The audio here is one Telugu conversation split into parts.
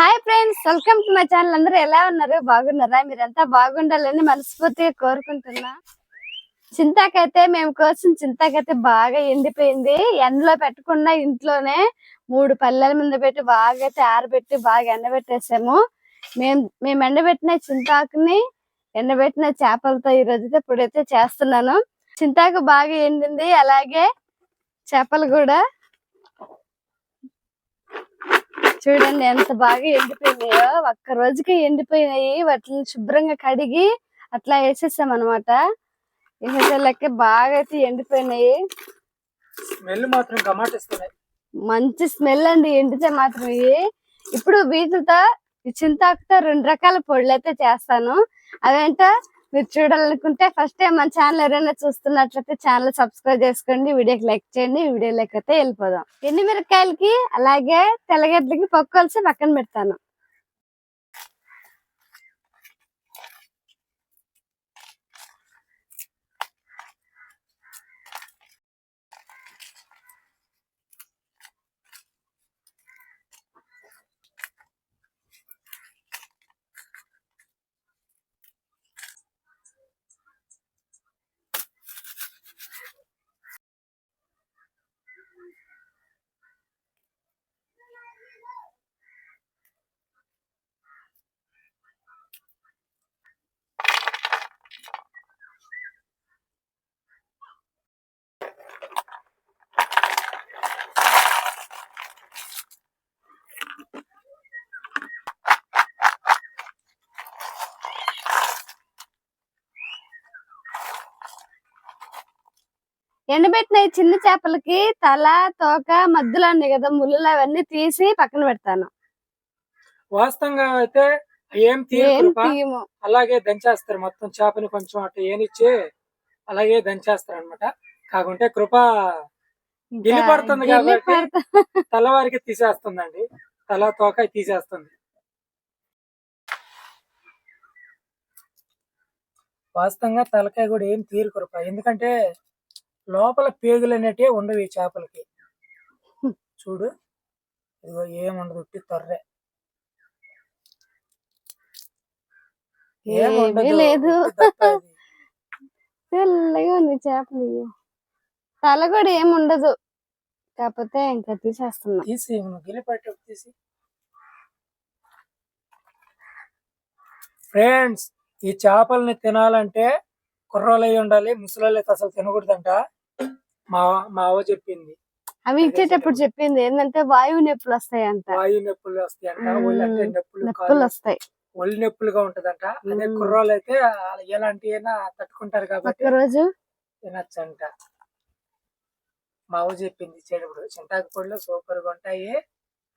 Hi friends welcome to my channel అందరూ ఎలా ఉన్నారు? బాగున్నారా? మీరంతా బాగుండాలని మనస్ఫూర్తిగా కోరుకుంటున్నా. చింతాకైతే మేము కోసం చింతాకైతే బాగా ఎండిపోయింది. ఎండలో పెట్టకుండా ఇంట్లోనే మూడు పల్లెల మీద పెట్టి బాగా అయితే ఆరబెట్టి బాగా ఎండబెట్టేసాము. మేము మేము ఎండబెట్టిన చింతాకుని ఎండబెట్టిన చేపలతో ఈ రోజు అయితే ఇప్పుడైతే చేస్తున్నాను. చింతాకు బాగా ఎండింది. అలాగే చేపలు కూడా చూడండి ఎంత బాగా ఎండిపోయినాయో. ఒక్క రోజుకి ఎండిపోయినాయి. వాటిని శుభ్రంగా కడిగి అట్లా వేసేసాం అనమాట వేసేసరికి బాగా అయితే ఎండిపోయినాయి. స్మెల్ మాత్రం గమాటిస్తున్నాయి మంచి స్మెల్ అండి. ఎండితే మాత్రం ఇవి. ఇప్పుడు వీటితో చింతాకుతో రెండు రకాల పొడులు అయితే చేస్తాను. అవేంటో మీరు చూడాలనుకుంటే ఫస్ట్ టైం మన ఛానల్ ఎవరైనా చూస్తున్నట్లయితే ఛానల్ సబ్స్క్రైబ్ చేసుకోండి వీడియోకి లైక్ చేయండి వీడియోలోకి అయితే వెళ్ళిపోదాం. ఎండు మిరపకాయలకి? అలాగే తెల్లగడ్డలకి పప్పు పక్కన పెడతాను. ఎండబెట్టిన ఈ చిన్న చేపలకి తల తోక మధ్యలో ఉన్నాయి కదా ముళ్ళు అవన్నీ తీసి పక్కన పెడతాను. వాస్తవంగా అయితే ఏం తీయము. అలాగే దంచేస్తారు మొత్తం చేపని కొంచెం అటు ఏనిచ్చి అలాగే దంచేస్తారు అనమాట కాకుంటే కృప గిల్లి పడుతుంది కాబట్టి తలవారికి తీసేస్తుందండి. తల తోక తీసేస్తుంది. వాస్తవంగా తలకాయ కూడా ఏం తీరు కృప. ఎందుకంటే లోపల పేగులు అనేటివి ఉండవు ఈ చేపలకి. చూడు. ఇదిగో ఏముండదు ఉట్టి తొర్రె లేదు. తెల్లగా ఉంది చేపలు. తల కూడా ఏమి ఉండదు. కాకపోతే ఇంకా తీసేస్తున్నా. తీసి పట్టేప్పుడు తీసి. ఫ్రెండ్స్ ఈ చేపల్ని తినాలంటే కుర్రోలు అయి ఉండాలి అయితే అసలు తినకూడదంట. మా మా అవ్వ చెప్పింది. అవి ఇచ్చేటప్పుడు చెప్పింది ఏంటంటే వాయువు నొప్పులు వస్తాయంట. వాయు నొప్పులు వస్తాయంట ఒళ్ళు అంటే నొప్పులు నొప్పులు వస్తాయి. ఒళ్ళు నొప్పులుగా ఉంటదంట. అదే. కుర్రోళ్ళు అయితే ఎలాంటి అయినా తట్టుకుంటారు కాబట్టి రోజు తినచ్చంట. మా అవ్వ చెప్పింది ఇచ్చేటప్పుడు చింతాకు పొడిలో సూపర్గా ఉంటాయి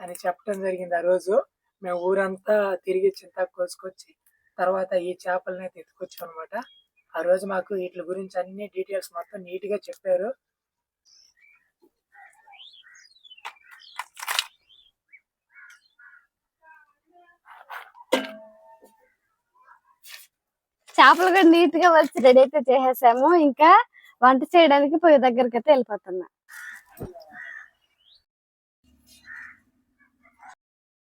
అని చెప్పడం జరిగింది ఆ రోజు. మేము ఊరంతా తిరిగి చింతాకు కోసుకొచ్చి తర్వాత ఈ చేపలని ఎత్తుకొచ్చాం అనమాట ఆ రోజు మాకు వీటి గురించి అన్ని డీటెయిల్స్ మొత్తం నీట్గా చెప్పారు. చేపలు కూడా నీట్గా వచ్చి రెడీ అయితే చేసేసాము. ఇంకా వంట చేయడానికి పొయ్యి దగ్గరికి అయితే వెళ్ళిపోతున్నా.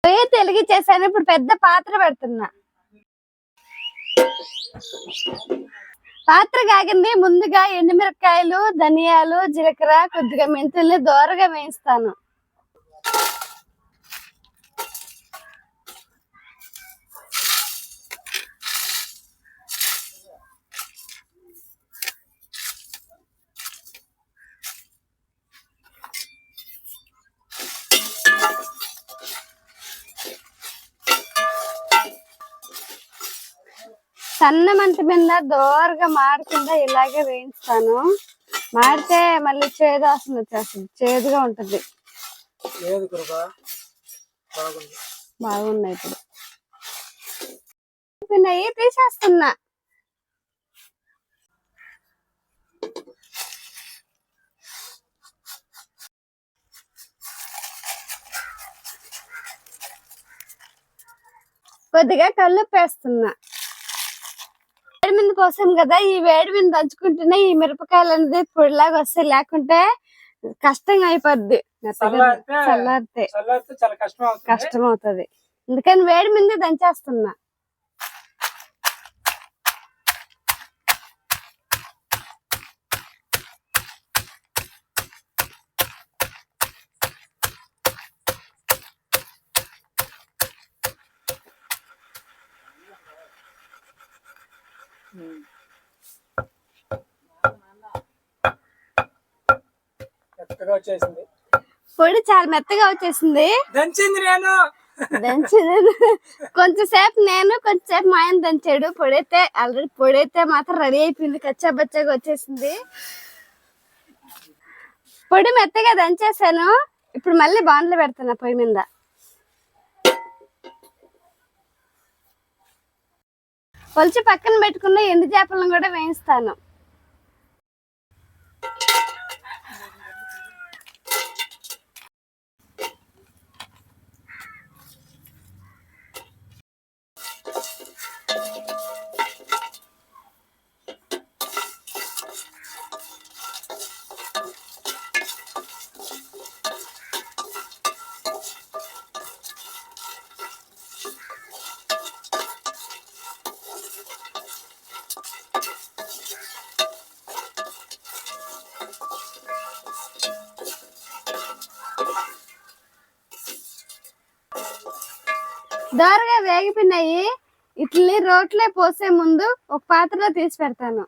పొయ్యి తెలుగు చేశాను ఇప్పుడు పెద్ద పాత్ర పెడుతున్నా. పాత్ర కాగింది. ముందుగా ఎండుమిరపకాయలు ధనియాలు జీలకర్ర కొద్దిగా మెంతుల్ని దోరగా వేయిస్తాను. సన్న మంట మీద దోరగా మాడకుండా ఇలాగే వేయిస్తాను. మాడితే మళ్ళీ చేదు వాసన వచ్చేస్తుంది. చేదుగా ఉంటది. బాగున్నాయి ఇప్పుడు. తీసేస్తున్నా. కొద్దిగా కల్లుప్పు వేస్తున్నా వేడి మీద పోసాం కదా ఈ వేడి మీద దంచుకుంటేనే ఈ మిరపకాయలు అనేది పొడిలాగా వస్తాయి. లేకుంటే కష్టంగా అయిపోద్ది. చల్లారితే చల్లారితే చల్లారితే చాలా కష్టం అవుతుంది. కష్టం అవుతుంది. అందుకని వేడి మీద దంచేస్తున్నా. మెత్తగా వచ్చేసింది. పొడి చాలా మెత్తగా వచ్చేసింది. దంచింది నేను. దంచేది. కొంచెం సేపు నేను కొంచెం సేపు మా ఆయన దంచాడు. పొడైతే ఆల్రెడీ పొడైతే మాత్రం రెడీ అయిపోయింది. కచ్చా బచ్చాగా వచ్చేసింది. పొడి మెత్తగా దంచేసాను. ఇప్పుడు మళ్ళీ బాండ్లు పెడుతున్నా పొయ్యి మీద. పొలిచి పక్కన పెట్టుకున్న ఎండు చేపలను కూడా వేయిస్తాను. దోరగా వేగిపోయినాయి. ఇట్లని రోట్లో పోసే ముందు ఒక పాత్రలో తీసి పెడతాను.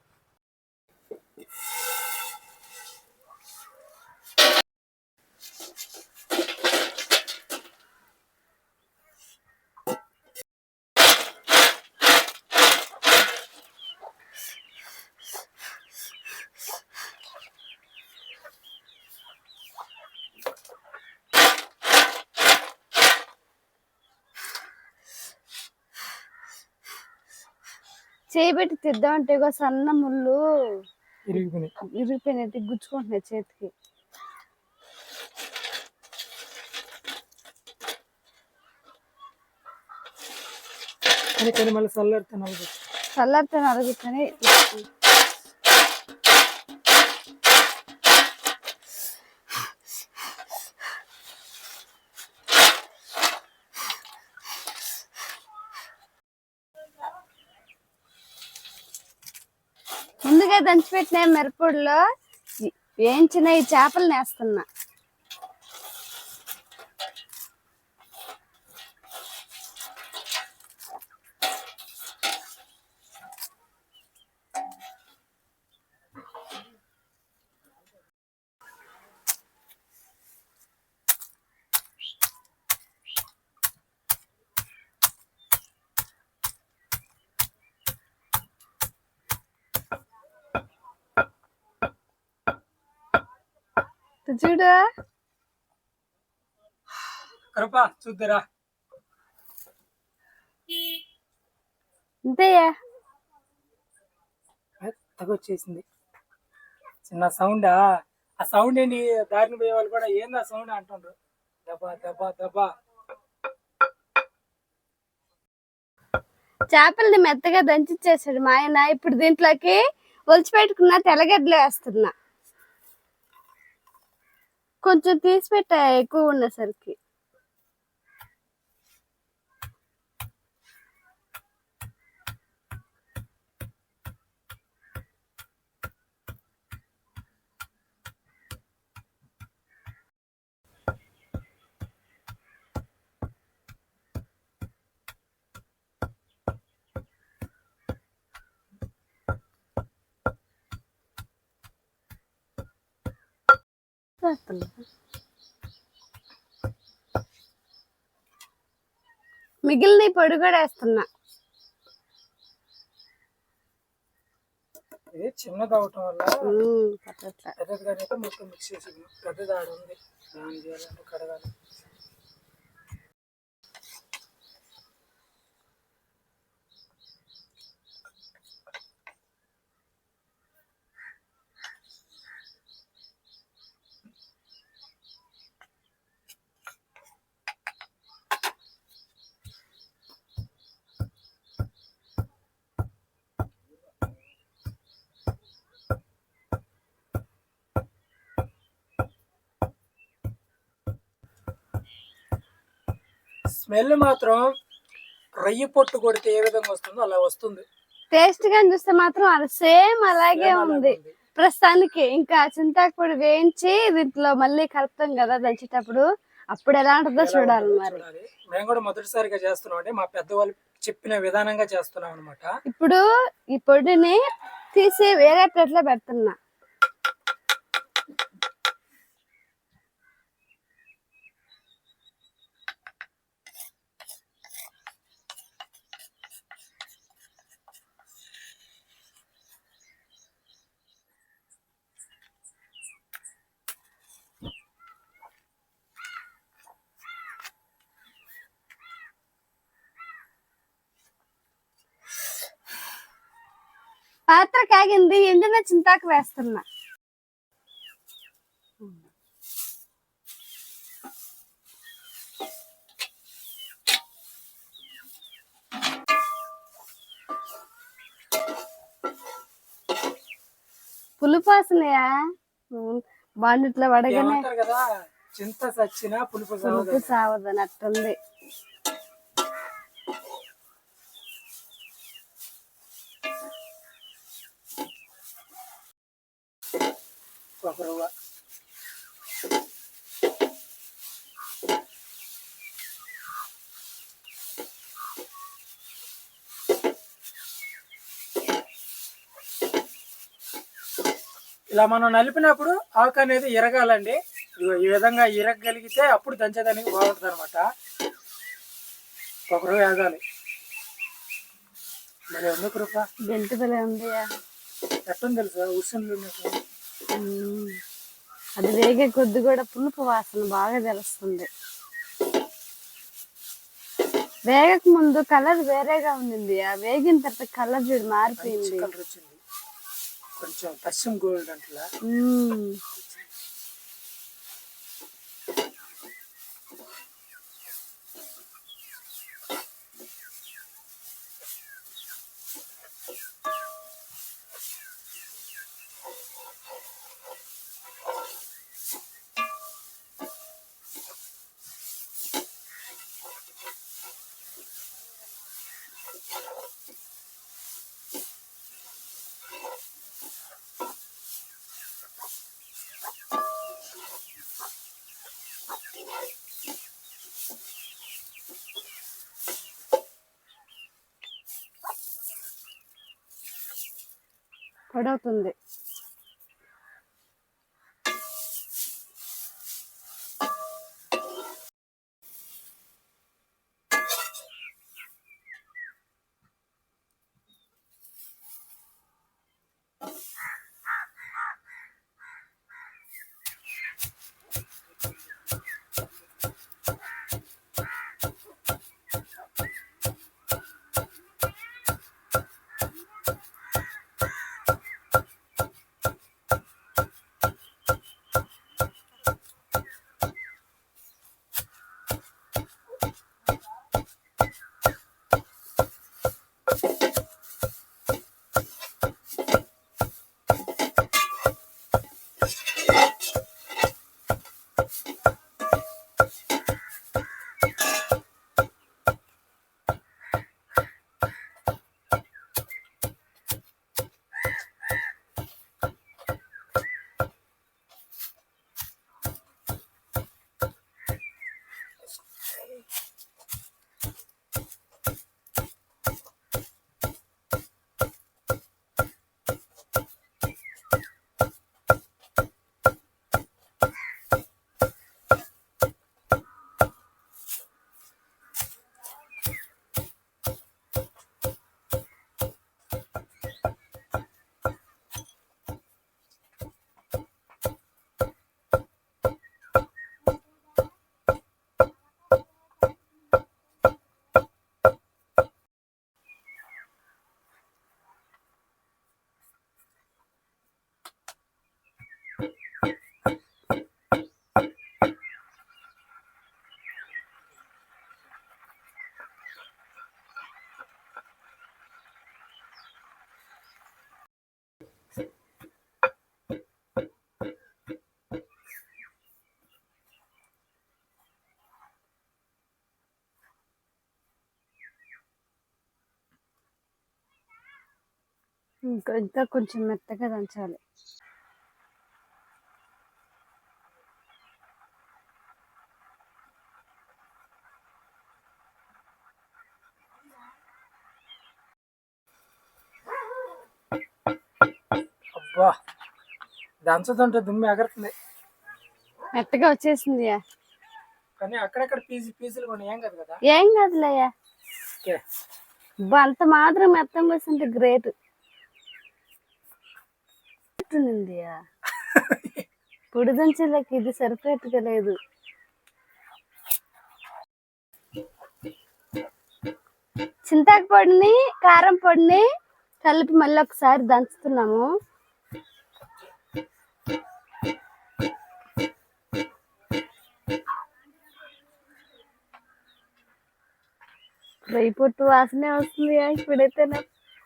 చేయబెట్టి తిద్దామంటే ఇగో సన్న ముళ్ళు ఇరిగిపోయినాయి. ఇరిగిపోయినట్టు గుచ్చుకుంటున్నాయి చేతికి. కానీ మళ్ళీ చల్లారితే నలుగు చల్లారితే నలుగుతుంది దంచి దంచిపెట్టిన మిరపొడిలో వేయించిన ఈ చేపలు నేస్తున్నా. చూడు. కృప చూద్దురా. అంతేయా మెత్తగా వచ్చేసింది చిన్న సౌండా? ఆ సౌండ్ ఏంటి దారిని పోయే వాళ్ళు కూడా ఏంది ఆ సౌండ్ అంటుండ్రు? దబా దబా దబా చేపల్ని మెత్తగా దంచిచ్చేసాడు మా ఆయన. ఇప్పుడు దీంట్లోకి ఒలిచిపెట్టుకున్న తెల్లగడ్డలు వేస్తున్నా. కొంచెం తీసి పెట్టా ఎక్కువ ఉన్నసరికి వేస్తున్నా. మిగిలిన పొడి కూడా వేస్తున్నా ఇది చిన్నది అవటం వల్ల పట్టట్లే. పెద్దదిగానైతే మొత్తం మిక్స్ చేసి పెద్దది ఆడ ఉంది దాన్ని చేయాలంటే కడగాలి. స్మెల్ మాత్రం రొయ్యి పొట్టు కొడితే ఏ విధంగా వస్తుందో అలా వస్తుంది. టేస్ట్గా చూస్తే మాత్రం అది సేమ్ అలాగే ఉంది. ప్రస్తుతానికి ఇంకా చింతాకు పొడి వేయించి దీంట్లో మళ్ళీ కలుపుతాం కదా దంచేటప్పుడు. అప్పుడు ఎలా ఉంటుందో చూడాలి మరి. మేము కూడా మొదటిసారిగా చేస్తున్నాం అంటే మా పెద్దవాళ్ళు చెప్పిన విధానంగా చేస్తున్నాం అనమాట ఇప్పుడు ఈ పొడిని తీసి వేరే ప్లేట్లో పెడుతున్నా. పాత్ర కాగింది ఎండిన చింతాకు వేస్తున్నా. పులుపాసనయా? బాండిట్లో కదా చింత సచ్చిన పులుపు సాగదు ఒక రవ్వ ఇలా మనం నలిపినప్పుడు ఆకు అనేది ఇరగాలండి. ఈ విధంగా ఇరగగలిగితే అప్పుడు దంచేదానికి బాగుంటుంది అనమాట ఒక రవ్వ వేగాలి మరి ఎందుకు రూప గెంటు పిల్ల ఉంది ఎట్టని తెలుసా? ఉసున్లు ఉన్నట్టు. అది వేగే కొద్ది కూడా పులుపు వాసన బాగా తెలుస్తుంది. వేగక ముందు కలర్ వేరేగా ఉండింది. ఆ వేగిన తర్వాత కలర్ చూడు మారిపోయింది. కొంచెం పశ్చిమ గోల్డ్ అంటలా పొడవుతుంది. ఇంకా ఇంకా కొంచెం మెత్తగా దంచాలి. అబ్బా దంచుతుంటే దుమ్మి ఎగరుతుంది. మెత్తగా వచ్చేసింది. కానీ అక్కడక్కడ పీజులు పీజులు కొన్ని ఏం కదా కదా? ఏం అబ్బా, అంత మాత్రం మెత్తం వేస్తుంటే గ్రేట్. వస్తుందియా పొడిదంచెలకి ఇది సరిపోయేట్టుగా లేదు. చింతాకు పొడిని కారం పొడిని కలిపి మళ్ళీ ఒకసారి దంచుతున్నాము. రేపొట్టు వాసనే వస్తుంది ఇప్పుడైతే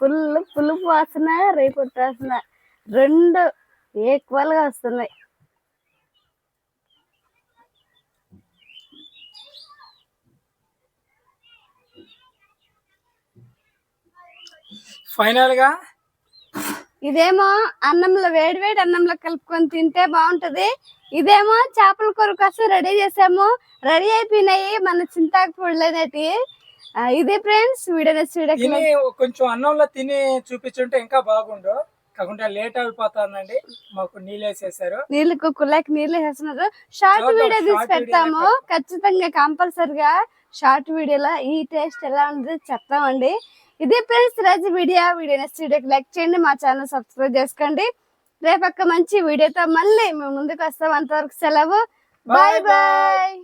ఫుల్ పులుపు వాసన రేపొట్టు వాసన. రెండు ఈక్వల్గా వస్తున్నాయి. ఫైనల్గా? ఇదేమో అన్నంలో వేడి వేడి అన్నంలో కలుపుకొని తింటే బాగుంటది. ఇదేమో చేపల కూర కోసం రెడీ చేసాము. రెడీ అయిపోయినాయి మన చింతాకు పొడులు అనేటివి ఆ, ఇది ఫ్రెండ్స్ వీడియో కొంచెం అన్నంలో తిని చూపించుంటే ఇంకా బాగుండు. కాకుండా లేట్ అయిపోతుందండి. మాకు నీళ్ళు వేసేసారు. నీళ్ళు కుక్కలకి నీళ్ళు వేస్తున్నారు. షార్ట్ వీడియో తీసి పెడతాము ఖచ్చితంగా కంపల్సరిగా షార్ట్ వీడియోలో ఈ టేస్ట్ ఎలా ఉంది చెప్తామండి. ఇది ఫ్రెండ్స్ రోజు వీడియో వీడియో నెక్స్ట్ వీడియోకి లైక్ చేయండి. మా ఛానల్ సబ్స్క్రైబ్ చేసుకోండి. రేపక్క మంచి వీడియోతో మళ్ళీ మేము ముందుకు వస్తాం. అంతవరకు సెలవు. బాయ్. బాయ్